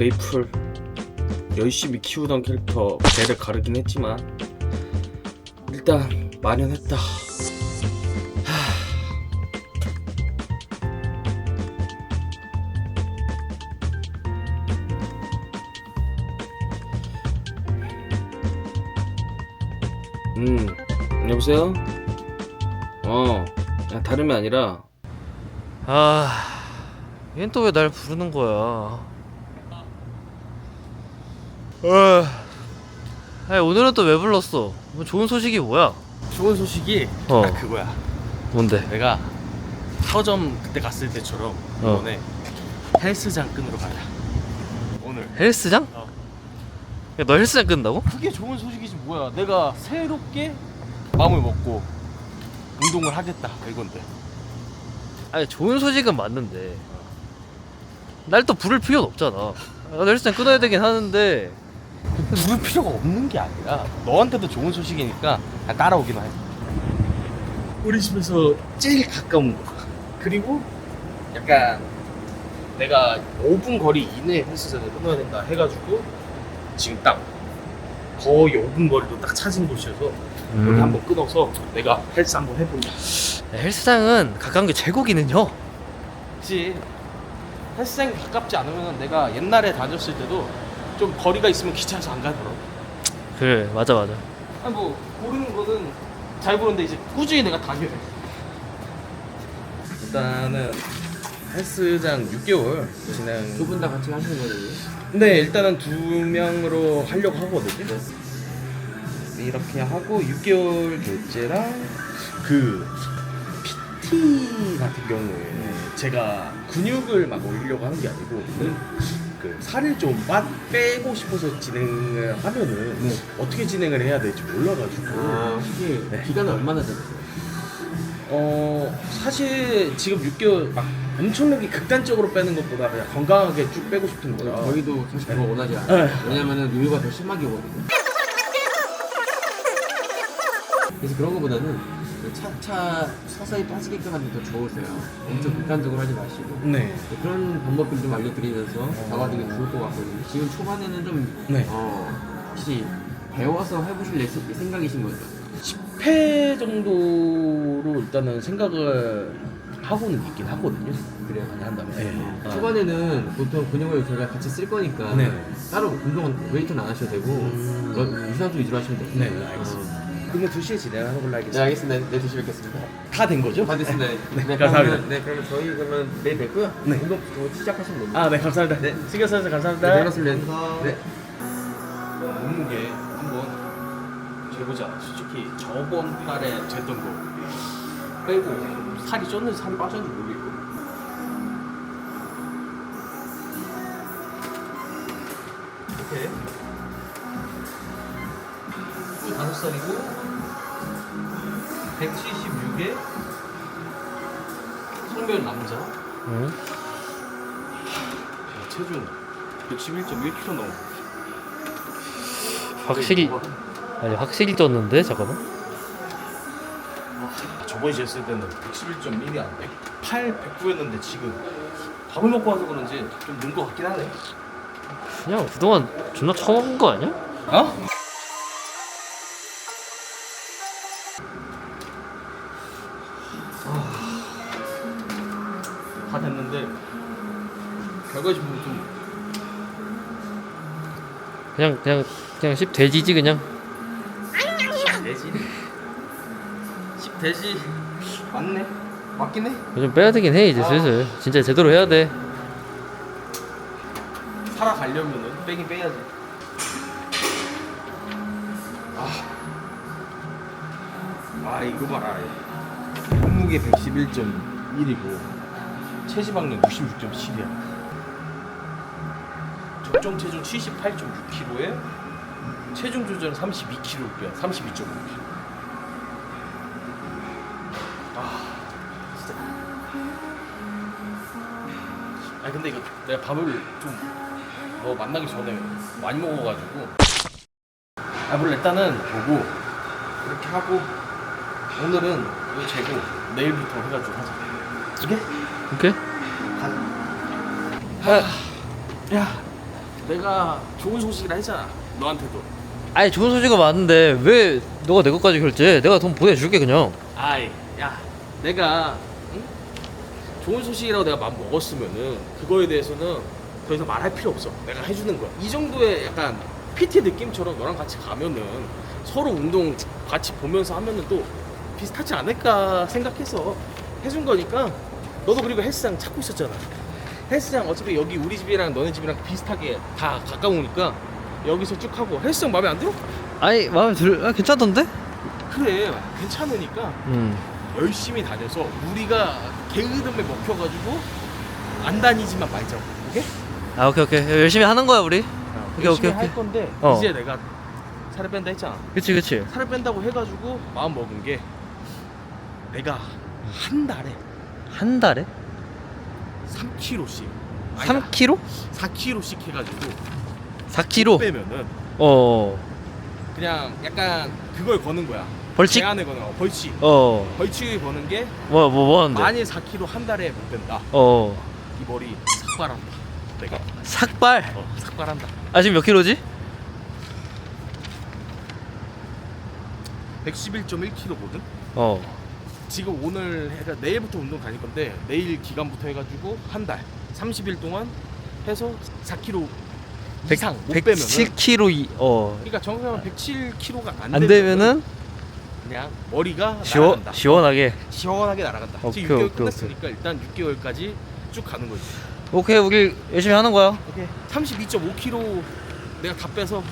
메이플 열심히 키우던 캐릭터 배를 가르긴 했지만 일단 만연했다. 음, 여보세요? 어, 야, 다름이 아니라 아, 얘는 또왜 날 부르는 거야? 아, 아니, 오늘은 또 왜 불렀어? 뭐 좋은 소식이 뭐야? 좋은 소식이 어. 딱 그거야. 뭔데? 내가 서점 그때 갔을 때처럼 어. 이번에 헬스장 끈으로 가자. 오늘. 헬스장? 어. 야, 너 헬스장 끈다고? 그게 좋은 소식이지 뭐야. 내가 새롭게 마음을 먹고 운동을 하겠다 이건데. 아니, 좋은 소식은 맞는데. 날 또 부를 필요는 없잖아. 나도 헬스장 끊어야 되긴 하는데. 누를 필요가 없는 게 아니라 너한테도 좋은 소식이니까 그냥 따라오기만 해. 우리 집에서 제일 가까운 곳. 그리고 약간 내가 5분 거리 이내에 헬스장을 끊어야 된다 해가지고 지금 딱 거의 5분 거리도 딱 찾은 곳이어서 여기 음. 한번 끊어서 내가 헬스 한번 해본다. 야, 헬스장은 가까운 게 최고기는요. 그치 헬스장이 가깝지 않으면 내가 옛날에 다녔을 때도 좀 거리가 있으면 귀찮아서 안 가더라고. 그래, 맞아, 맞아. 아니 뭐 모르는 거는 잘 보는데 이제 꾸준히 내가 다녀야 돼. 일단은 헬스장 6개월 진행. 두 분 다 같이 하시는 거예요? 근데 일단은 두 명으로 하려고 하거든요. 이렇게 하고 6개월 결제랑 그 PT 같은 경우에 제가 근육을 막 올리려고 하는 게 아니고 그 살을 좀 빠, 빼고 싶어서 진행을 하면은 네. 어떻게 진행을 해야 될지 몰라가지고 아, 네. 기간은 얼마나 되셨어요? 어 사실 지금 6개월 막 엄청나게 극단적으로 빼는 것보다 그냥 건강하게 쭉 빼고 싶은 거야. 저희도 사실 그거 원하지 않아요. 네. 왜냐면은 요요가 더 심하게거든요. 그래서 그런 거보다는 차차 서서히 빠지게끔 하는 게더 좋으세요. 엄청 극단적으로 하지 마시고. 네. 그런 방법들 좀 알려드리면서 잡아두는 게 좋을 것 같거든요. 지금 초반에는 좀, 네. 어, 혹시 배워서 해보실 예- 생각이신 거죠? 10회 정도로 일단은 생각을 하고는 있긴 하거든요. 그래요? 많이 한다면. 네. 아. 초반에는 보통 근육을 저희가 같이 쓸 거니까 네. 따로 운동은 웨이트는 안 하셔도 되고 음. 그 유산소 위주로 하시면 돼요. 네, 알겠습니다. 그러면 2시에 진행하는 걸로 네 알겠습니다. 알겠습니다. 네, 2시 뵙겠습니다. 다 된 거죠? 다 됐습니다. 네, 감사합니다. 그러면, 네, 그러면 저희 그러면 내일 뵙고요. 네. 운동 또 시작하시면 됩니다. 아, 네, 감사합니다. 네, 신경 써주셔서 감사합니다. 네, 반갑습니다. 네. 몸무게 한번 재보자. 솔직히 저번 달에 쟀던 거 빼고 살이 쪘는지 살이 빠졌는지 모르겠고. 이 25살이고 176에 성별 남자 응? 체중 111.1kg 넘어. 확실히, 아니, 확실히 쪘는데? 잠깐만. 저번에 쟀을 때는 111.1이 안 돼. 8, 109였는데 지금 밥을 먹고 와서 그런지 좀 는 것 같긴 하네. 그냥 그동안 존나 처먹은 거 아니야? 어? 150 좀. 그냥 그냥 그냥 씹 돼지지 그냥 돼지. 십 돼지. 맞네. 맞긴 해. 좀 빼야 되긴 해 이제 아. 슬슬 진짜 제대로 해야 돼 살아가려면은 빼긴 빼야지. 아. 아, 이거 봐라. 몸무게 111.1이고 체지방량 96.7이야. 적정 체중 78.6kg에 체중 조절은 32kg야. 32.5kg. 아, 진짜. 아 근데 이거 내가 밥을 좀 너 만나기 전에 많이 먹어가지고 밥을 일단은 보고 이렇게 하고 오늘은 이거 재고 내일부터 해가지고 하자 이게 오케이? 야 내가 좋은 소식이라 했잖아 너한테도 아니 좋은 소식은 많은데 왜 너가 내 것까지 결제? 내가 돈 보내줄게 그냥. 아이 야 내가 응? 좋은 소식이라고 내가 마음 먹었으면은 그거에 대해서는 더 이상 말할 필요 없어 내가 해주는 거야 이 정도의 약간 PT 느낌처럼 너랑 같이 가면은 서로 운동 같이 보면서 하면은 또 비슷하지 않을까 생각해서 해준 거니까 너도 그리고 헬스장 찾고 있었잖아 헬스장 어차피 여기 우리 집이랑 너네 집이랑 비슷하게 다 가까우니까 여기서 쭉 하고 헬스장 마음에 안 들어? 아니 마음에 들, 아, 괜찮던데? 그래 괜찮으니까 음. 열심히 다녀서 우리가 게으름에 먹혀가지고 안 다니지만 말자고 오케이? 아 오케이 오케이 열심히 하는 거야 우리. 오케이, 열심히 오케이, 할 오케이. 건데 어. 이제 내가 살을 뺀다 했잖아 그치 그치. 살을 뺀다고 해가지고 마음 먹은 게 내가 한 달에 한 달에? 3kg씩 3kg? 4kg씩 해가지고 4kg? 빼면은 어. 그냥 약간 그걸 거는 거야 벌칙? 제한을 거는 거 벌칙 어. 벌칙을 거는 게 뭐 뭐 뭐 하는데? 만일 4kg 한 달에 못 뺀다 어. 이 머리 삭발한다 내가 삭발. 어, 삭발한다 아 지금 몇 킬로지? 111.1kg거든 어. 지금 오늘 해가 내일부터 운동 다닐 건데 내일 기간부터 해가지고 한 달 30일 동안 해서 4kg 이상 못 빼면은 107kg 이, 어. 그러니까 정확하면 107kg가 안, 안 되면은 그냥 머리가 시원 날아간다. 시원하게. 시원하게 날아간다. 오케이, 지금 6개월 오케이, 끝났으니까 일단 6개월까지 쭉 가는 거지. 오케이 우리 열심히 하는 거야. 오케이. 32.5kg 내가 다 빼서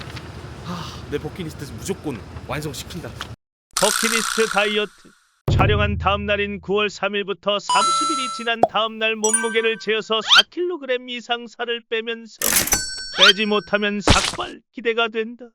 하, 내 버킷리스트 무조건 완성시킨다. 버킷리스트 다이어트 촬영한 다음 날인 9월 3일부터 30일이 지난 다음 날 몸무게를 재어서 4kg 이상 살을 빼면서 빼지 못하면 삭발 기대가 된다.